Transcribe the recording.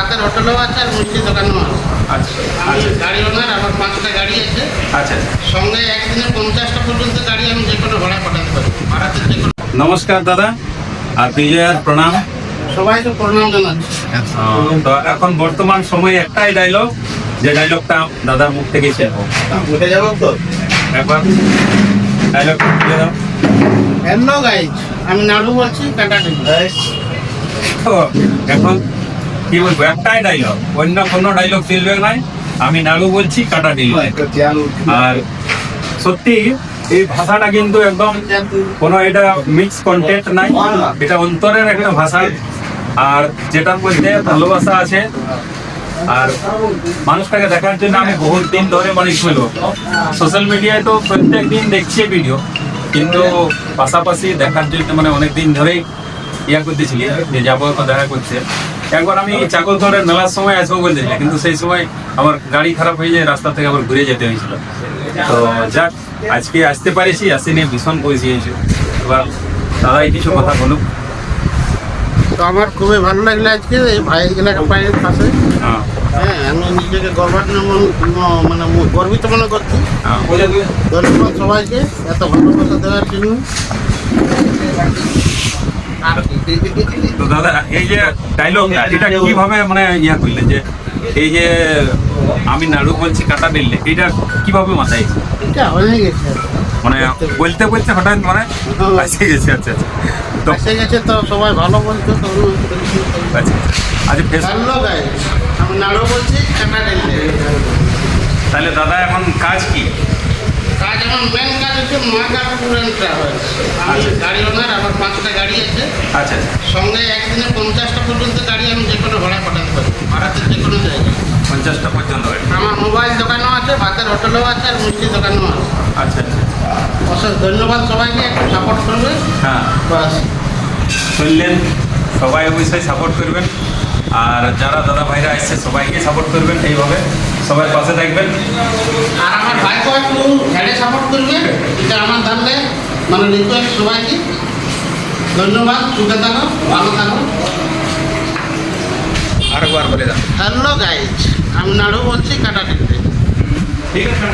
ভাতের হোটেলও আছে আর মিষ্টি দোকানও আছে। আচ্ছা আমি আচ্ছা। গাড়ি ওনার আমার পাঁচটা গাড়ি আছে। আচ্ছা। সঙ্গে একদিনে পঞ্চাশটা পর্যন্ত গাড়ি আমি যে কোনো ভাড়া পাঠাতে পারি। ভাড়াতে যে কোনো নমস্কার দাদা আর বিজয়ার প্রণাম। সবাইকে প্রণাম জানাচ্ছি। তো এখন বর্তমান সময়ে একটাই ডায়লগ যে ডায়লগটা দাদার মুখ থেকে শুনব। উঠে যাব তো? একবার ডায়লগ বলে দাও। হ্যালো গাইজ আমি নাড়ু বলছি কাটা তো এখন কি বলব? একটাই ডায়লগ অন্য কোনো ডায়লগ চলবে নাই। আমি নাড়ু বলছি কাটা দিল আর সত্যি এই ভাষাটা কিন্তু একদম কোনো এটা মিক্স কন্টেন্ট নাই। এটা অন্তরের একটা ভাষা। আর যেটার মধ্যে ভালোবাসা আছে আর মানুষটাকে দেখার জন্য আমি বহুত দিন ধরে মানে ছিল সোশ্যাল মিডিয়ায় তো প্রত্যেক দিন দেখছি ভিডিও কিন্তু পাশাপাশি দেখার জন্য মানে অনেক দিন ধরেই ইয়া করতেছিলি যে যাব একবার দেখা করছে একবার আমি চাকলতরের মেলার সময় আসব বলতেছিলাম কিন্তু সেই সময় আমার গাড়ি খারাপ হয়ে যায় রাস্তা থেকে আবার ঘুরে যেতে হয়েছিল। তো যাক আজকে আসতে পারিছি আসিনি ভীষণ খুশি হয়েছে এবার দাদাই কিছু কথা বলুক। তো আমার খুবই ভালো লাগল আজকে এই ভাইগুলাকে পায়ের পাশে হ্যাঁ। হ্যাঁ আমি নিজেকে গর্বান্বিত মন- মানে গর্বিত মনে করছি। হ্যাঁ। সবাইকে এত ভালোবাসা দেওয়ার জন্য। তো দাদা এই যে ডায়লগ এটা কীভাবে মানে ইয়া করলে যে এই যে আমি নাড়ু বলছি কাটা দিলে এটা কীভাবে মাথায়? এটা হয়ে গেছে। মানে বলতে বলতে হঠাৎ মানে আসে গেছে আচ্ছা আচ্ছা তো এসে গেছে তো সবাই ভালো বলতো তো আচ্ছা আচ্ছা। ফেস আমি নাড়ু বলছি কাটা দিল্লি তাহলে দাদা এখন কাজ কি? কাজ আমার মেন কাজ হচ্ছে মহাকাল ট্যুর ট্রাভেলস। আমি গাড়ি ওনার আমার পাঁচটা গাড়ি আছে। আচ্ছা। সঙ্গে একদিনে পঞ্চাশটা পর্যন্ত গাড়ি আমি যে কোনো ভাড়া পাঠাতে পারি। ভাড়াতে যে কোনো জায়গায়। পঞ্চাশটা পর্যন্ত হয়। আমার মোবাইল দোকানও আছে ভাতের হোটেলও আছে আর মিষ্টি দোকানও আছে। আচ্ছা আচ্ছা। ধন্যবাদ সবাইকে একটু সাপোর্ট করবে হ্যাঁ। বাস। শুনলেন? সবাই অবশ্যই সাপোর্ট করবেন। আর যারা দাদা ভাইরা এসছে সবাইকে সাপোর্ট করবেন এইভাবে। সবাই পাশে থাকবেন। আর আমার ভাইকেও একটু সাপোর্ট করবে। এটা আমার জানলে মানে রিকোয়েস্ট সবাইকে। ধন্যবাদ সুখে থাকো ভালো থাকো। আরেকবার বলে দাও। হ্যালো গাইজ আমি নাড়ু বলছি কাটা ঠিক আছে।